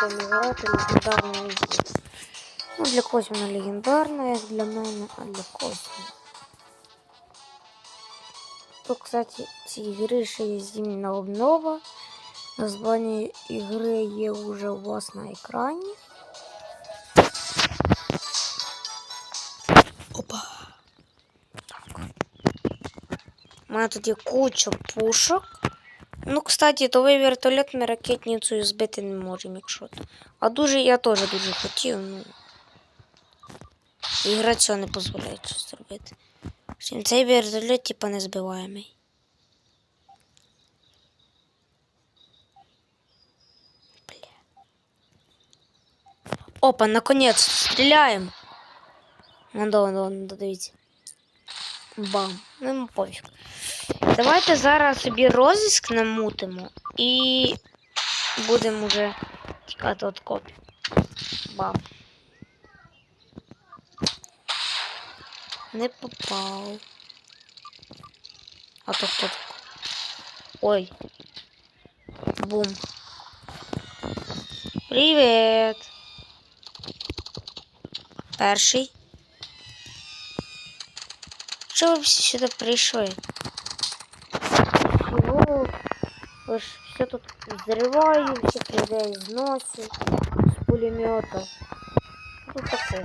грати легендарну ігру. Ну, для когось вона легендарна, як для мене, а для когось. То, кстати, ці ігри ще є зімна обнова. Названня ігри є вже у вас на екрані. Опа. У мене тут є куча пушок. Ну, кстати, то ви вертольот ми ракетницею збити не можемо, якщо. то. А дуже я теж дуже хотів, ну. Ігра цього не дозволяє щось зробити. Втім, Цей вертольот, типа, не збиваємий. Опа, наконец стріляємо. Ну, да, да, да, дивіться. Бам. Ну, йому пофіг. Давайте зараз собі розіск намутимо і будемо вже тікати від копів. Бам. Не попав. А то хто? Ой. Бум. Привіт. Перший. Що ви всі сюди прийшли? Ви ж все тут взриваю, всіх людей зносить з пулемета. Що тут такого?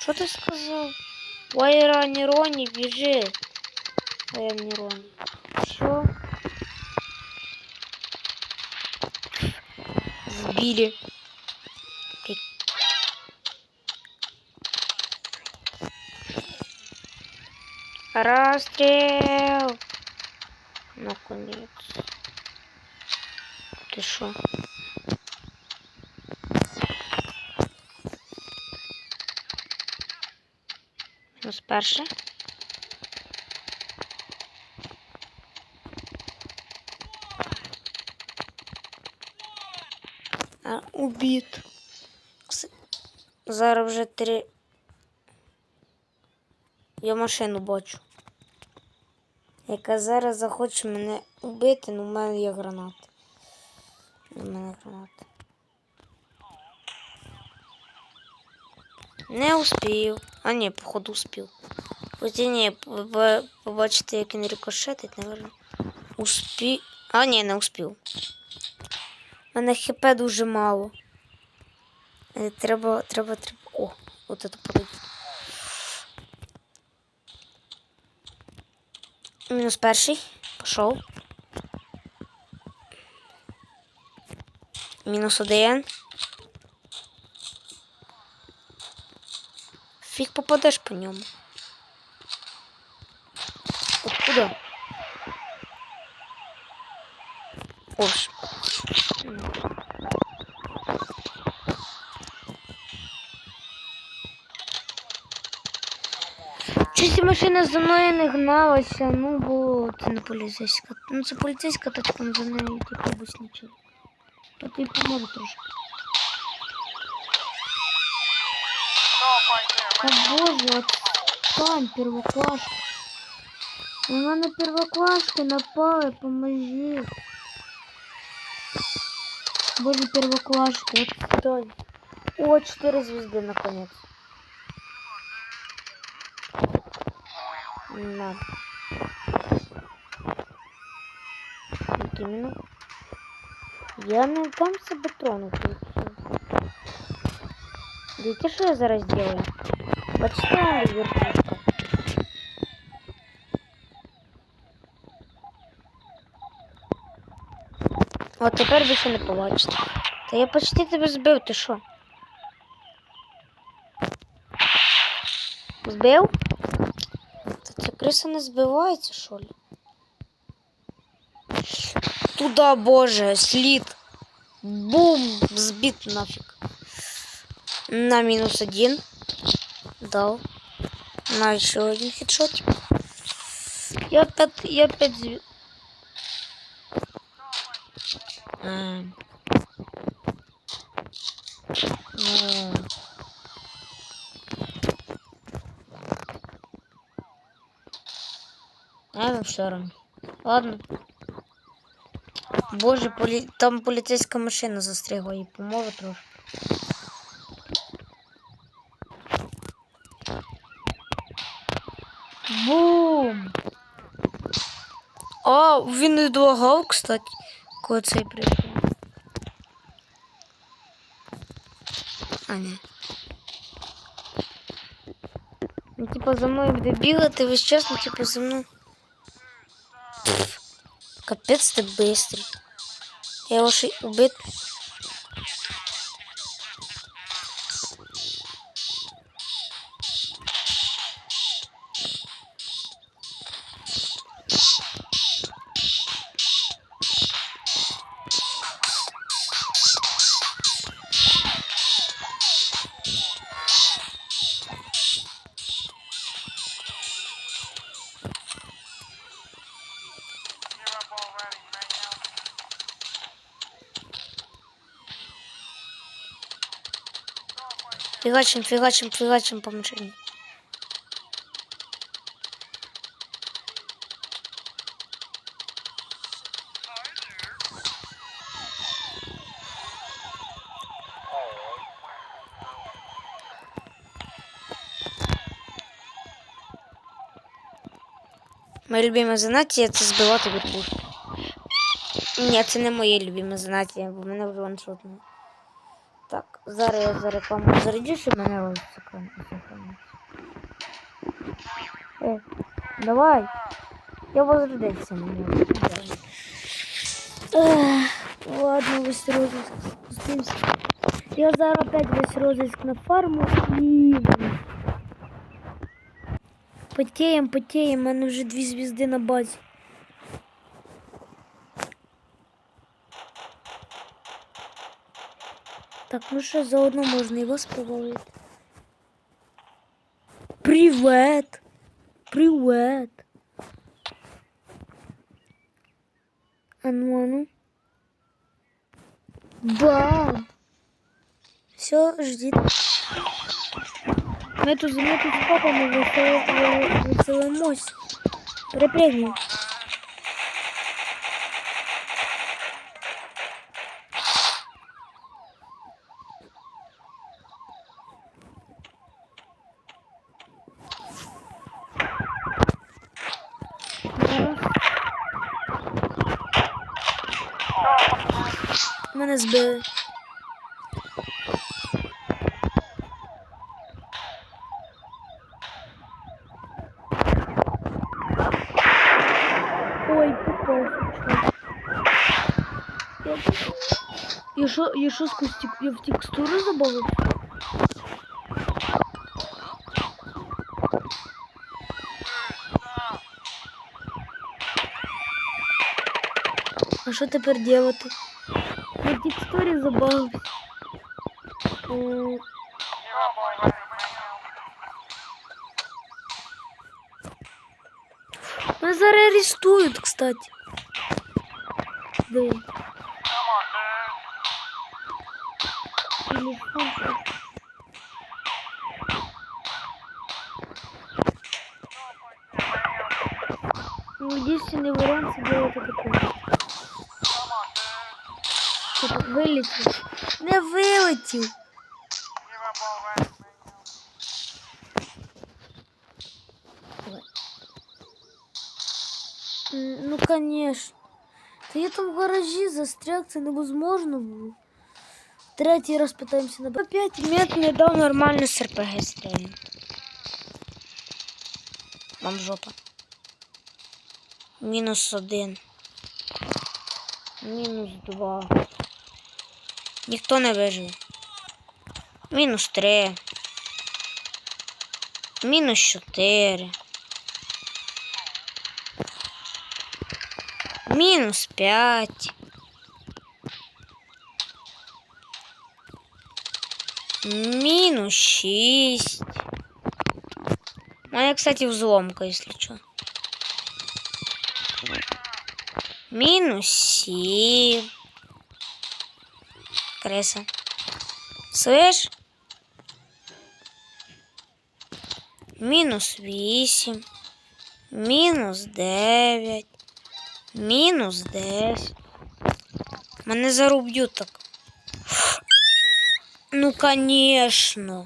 Що ти сказав? Вайра Нероні, біжи. Вайра Нероні. Що? Збили. Окей. Расстрел! Наконец. Ты шо? Мінус перше. А, убит. Зараз вже три. Я машину бачу. Яка зараз захоче мене убити, ну в мене є гранат. У мене гранат. Не успів. А ні, походу успів. Хоча ні, побачите, як він рикошетить, наверное. Успів. А, ні, не успів. У мене хп дуже мало. Е, Треба, треба, треба. О, от це подойде. Мінус перший. Пішов. Мінус один. Фіг попадеш по ньому. Машина за мною не гналася, ну бо це не поліцейська. Ну це поліцейська тачка, ну, за нею типу бус нічого. То ти поможе трошки. Та боже, отстань, первоклашка. У мене первоклашки напали, поможи. Боже, первоклашки, отстань. О, 4 звезды наконец. На. Як іменно? Я не дам себе тронути. Дивіться, що я зараз делаю? Бачите, вона вертушка. От тепер більше не побачите. Та я почти тебе збив, ти що? Збив? Криса не збивається, що ли? Туда, боже, слід. Бум! Збит нафиг. На минус один. Дал. На еще один хедшот. Я опять, я опять зв... М. Ну. Все равно. Ладно. Боже, полі... там поліцейська машина застрягла і поможе трошки. Бум! А, він не долагав, кстати, коли цей прийшов. А, ні. Ну, типа, за мною буде бігати весь час, ну, типа, за мною. Пф, ты быстрый. Я його убит. Фигачим, фигачим, фигачим по машине. Моє любиме заняття це збивати вербушку. Ні, це не моє любиме заняття, бо мене вже ваншотно. Так, зараз я за рекламу зарядю, щоб мене. Е, давай. Я возродився мені. Ладно, весь розыск спустився. Я зараз опять весь розыск на фарму і... Потеем, потеем, у мене вже дві звізди на базі. Так, ну що, заодно можна і вас повалити. Привет! Привет! А ну, а ну. Бам! Все, ждите. Мы тут, мы тут с папой веселимось. Припрягни. Мене збили. Ой, попав. Я, я що, я що сквозь тек... я в текстуру забавив? А що тепер делати? Я в текстурі забавився. М, Мене зараз арестують, кстати. Де? Телефон. що? Ну, единственный вариант сделать это такой. Щоб вилетів. Не вилетів. Давай. М, Ну, конечно. Та я там в гаражі застряг, це невозможно було. Третій раз питаємося на Опять мед не дав нормально з РПГ стрельнути. Вам жопа. Мінус один. Мінус два. Ніхто не вижив. Мінус три. Мінус чотири. Мінус п'ять. Мінус шість. У мене, кстати, взломка, если что. Минус семь. Крыса. Слышь? Мінус вісім. Мінус дев'ять. Мінус десять. Мене заруб'ють так. Ну, конечно.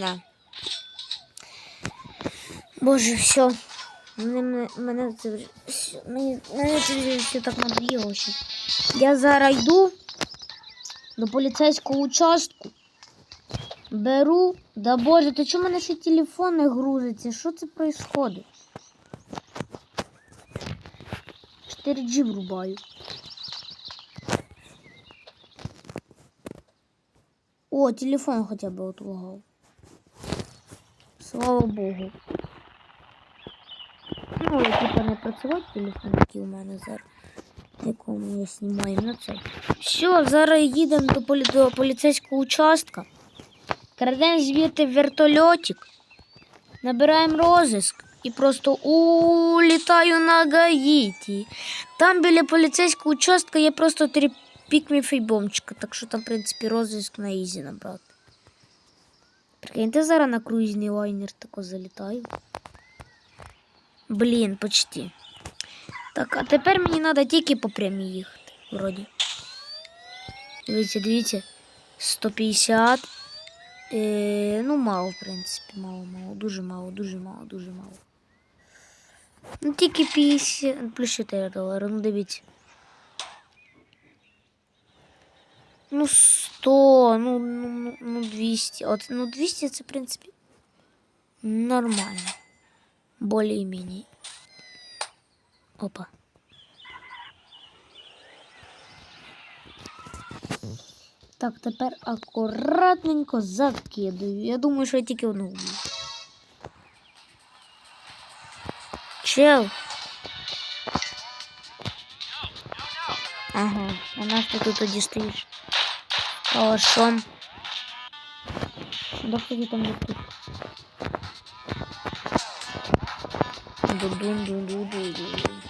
Да. Боже, все. Мене, мене, мене це вже всьо- мені, мене це вже все так надоїло. Я зараз йду до поліцейського участку. Беру. Да боже, то чому мене ще телефон не грузиться? Що це происходит? 4G врубаю. О, телефон хоча б отлагав. Слава Богу. Ну, типа не працювати телефон, який у мене зараз, якому я знімаю на це. Все, зараз їдемо до, полі... до поліцейського участка. Крадемо звідти вертольотик, набираємо розиск і просто улітаю на Гаїті. Там біля поліцейського участка є просто три пікміф і бомчика, так що там, в принципі, розиск на ізі набрати. Прикиньте, зараз на круїзний лайнер тако залітаю. Блін, почти. Так, а тепер мені треба тільки по прямій їхати, вроді. Дивіться, дивіться. 150. Е, ну, мало, в принципі, мало, мало, дуже мало, дуже мало, дуже мало. Ну, тільки 50 плюс 4 долари, ну дивіться. Ну, 100, ну, ну, ну, ну 200. От, ну, 200 це, в принципі, нормально. Более-менее. Опа. Так, тепер акуратненько закидаю. Я думаю, що я тільки одну вб'ю. Чел. Ага, а нас ти тут тоді стоїш. Калашом. Да ході там летить. Ду-дун-ду-ду-ду-ду.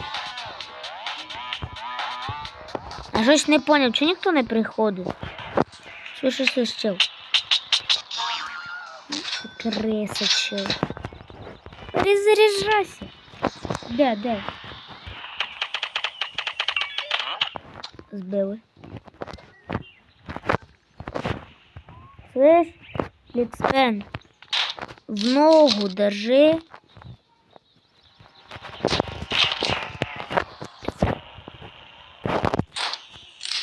А щось не поняв, чи ніхто не приходив? Що що що чел? Криса чел. Перезаряджайся. Де, де? Збили. Слышь, Лікспен, в ногу держи.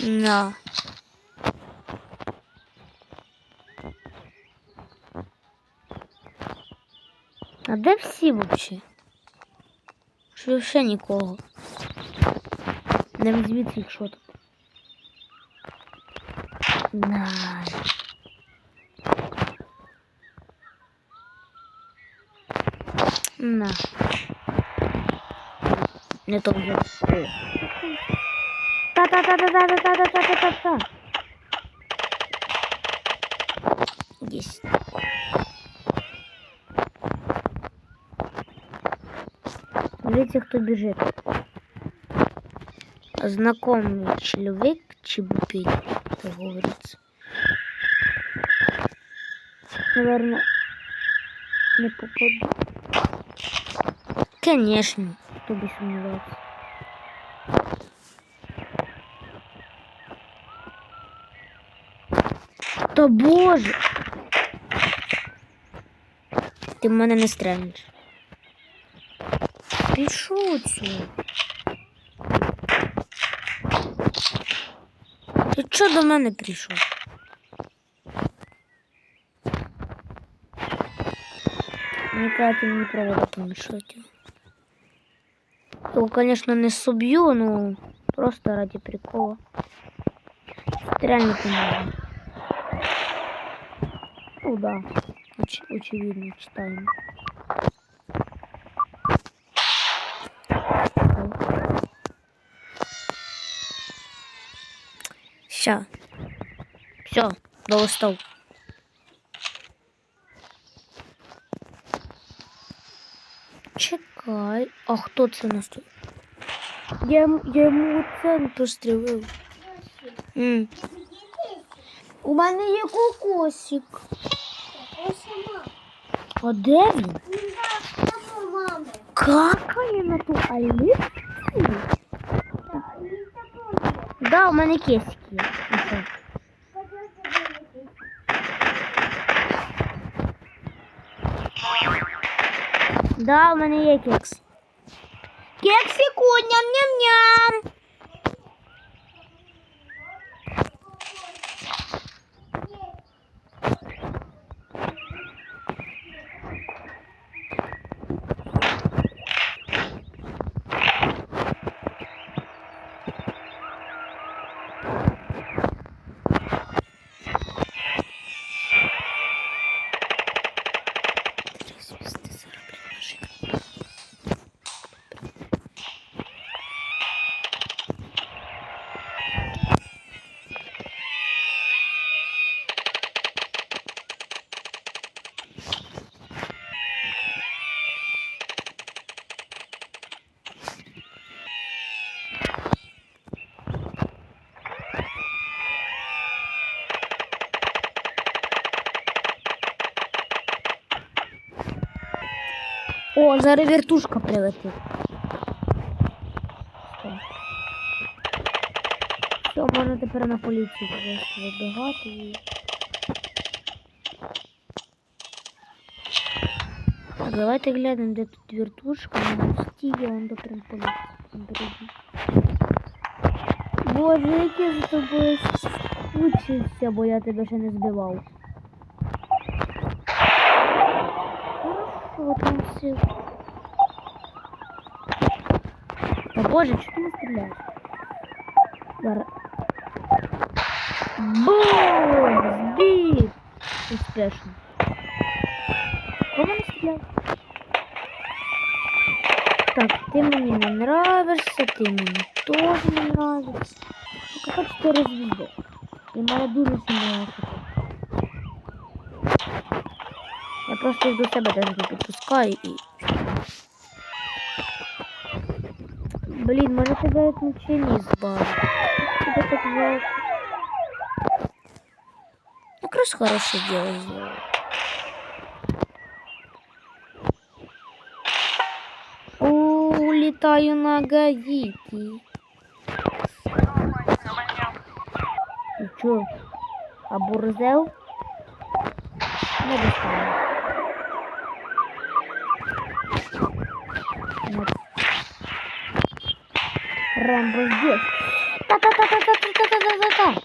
На. А де всі взагалі? Що ще нікого? Не їх що тут. На. На. Не то вже. Та-та-та-та-та-та-та-та-та-та. Есть. Видите, кто бежит? Знакомый человек чебупень, как говорится. Наверное, не попаду. Конечно, кто бы сомневался. Та боже. Ти в мене не стрельнеш. Ти шо це? Ти чо до мене прийшов? Ну, Никак ти не провода помішати. Его, конечно, не собью, но ну, просто ради прикола. Это реально помогает. Ну да, Оч очевидно, читаем. Ща. Все, долистав. Чекай. А хто це нас тут? Я, я йому у центр пострілив. М. У мене є кокосик. Я сама. А де він? Какає на ту аліцію? Да, у мене кисики. Да, у мене є кекс. Кексику, ням-ням-ням. Зараз вертушка прилетить. Все, можна тепер на поліцію вибігати і. Так, давайте глянемо, де тут вертушка, на мості, он до прям поліції. Боже, як я за тобою скучився, бо я тебе ще не збивав. Хорошо, там все. Боже, что ты не стреляешь? Бар... Бум! Сбит! Успешно. Кому не стреляй? Так, ты мне не нравишься, ты мне тоже не нравишься. Ну, как ты разведу? И моя дура сильная Я просто иду себя даже не подпускаю и Блин, может тебя отключили из бара. Тебя так жалко. Ну, Кросс хорошее дело сделал. Улетаю на Гаити. Ты чё, обурзел? Ну, Не достану. Рэмбо здесь. Та-та-та-та-та-та-та-та-та-та.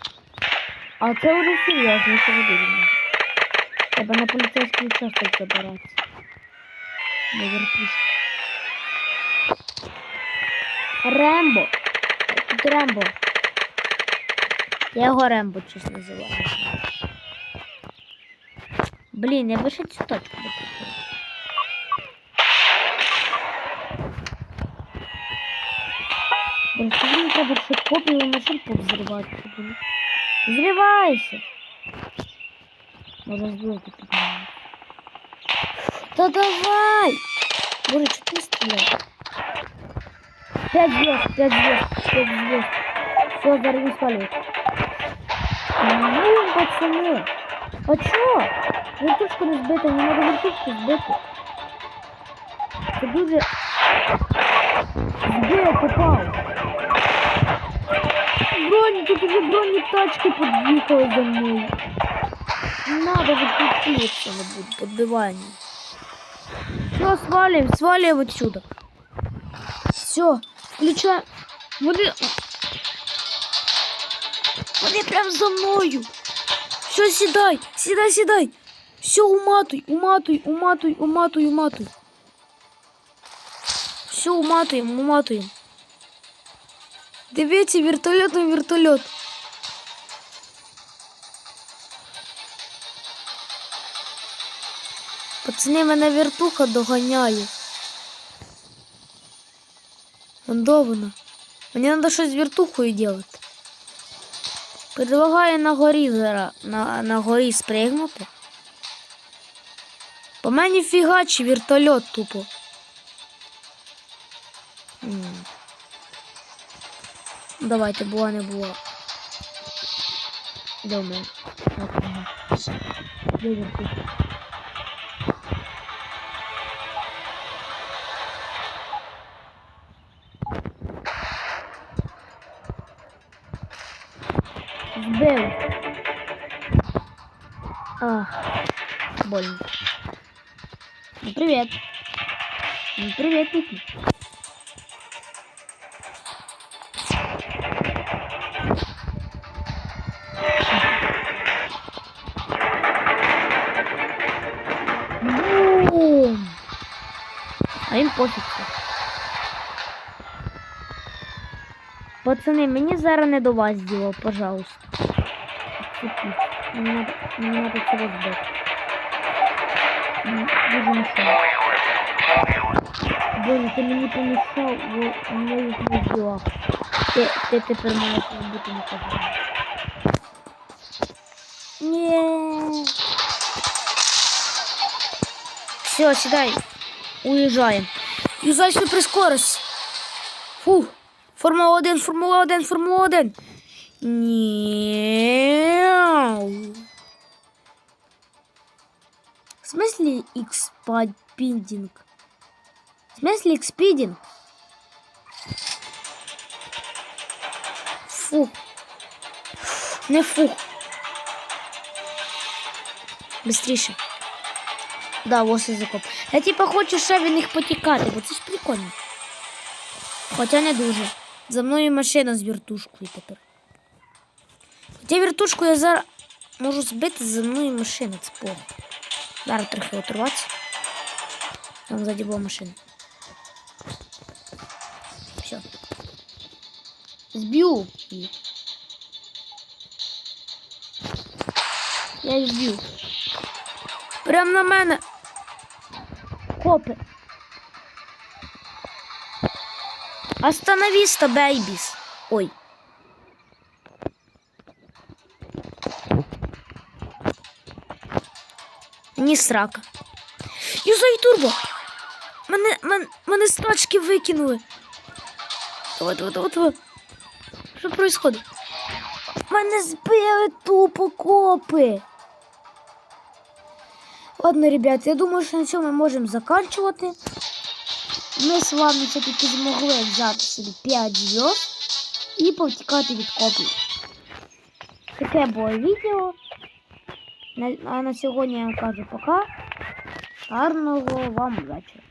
А це вже серйозно, що видно. Треба на поліцейський участок забиратися. На вертушку. Рембо. Тут Рембо. Я його Рембо чесно називаю. Блін, я би ще цю точку треба шипкоп и машинку взрывать. Взрывайся! Раздурки поднимают. Да давай! Боже, что ты стреляешь? Пять звезд, пять звезд, пять звезд. Все, взорвись полет. Ну, пацаны. А чё? Вертушку разбита, не надо вертушку сбити. Це дуже... Де я попал? Броні, тут уже броні тачки під'їхали за мною. Надо выключиться не будет подбивание. Все, свалим, свалим отсюда. Все, включай. Вони... Вони прям за мною. Все, сідай, сідай, сідай. Все, уматуй, уматуй, уматуй, уматуй, уматуй. Все, уматуємо, уматуємо. Дивіться, вертольот на вертольот. Пацани, мене вертуха доганяє. Вона. Мені треба щось з вертухою робити. Предлагаю на горі зараз, на, на горі спригнути. По мені фігачі вертольот тупо. Давайте, була не була. Де в мене? Ах, больно. Ну, привет. Ну, привет, Ники. А їм пофіг. все. Пацани, мені зараз не до вас діло, пожалуйста. Цепіть. Мені надо, мені надо це розбити. М, Дуже мішає. Боня, ти мені помішав в моїх ділах. Ти, ти тепер маєш бути наказаний. Ні. Все, сідай. Уїжджаємо. Юзай при скорості. Фу. Формула 1, Формула 1, Формула 1. Ні. В смысле экспандинг? В смысле экспидинг? Фу. Не фу. Быстріше. Да, ось і закоп. Я типа хочу ще від них потікати, ж прикольно. Хоча не дуже. За мною машина з вертушкою тепер. Хоча вертушку я зараз можу збити за мною машина, це плохо. Зараз трохи оторватися. Там ззаді була машина. Все. Зб'ю. Я їх зб'ю. Прям на мене. Копи. Остановись-то, бейбіс. Ой. Ні срака. Юзай турбо. Мене, мене, мене з тачки викинули. Давай, давай, давай, давай. Що происходит? Мене збили тупо копи. Ладно, ребят, я думаю, що на цьому ми можемо закінчувати. Ми з вами все-таки змогли взяти собі 5 зв'язок і повтікати від копів. Таке було відео. А на сьогодні я вам кажу пока. Гарного вам вечора.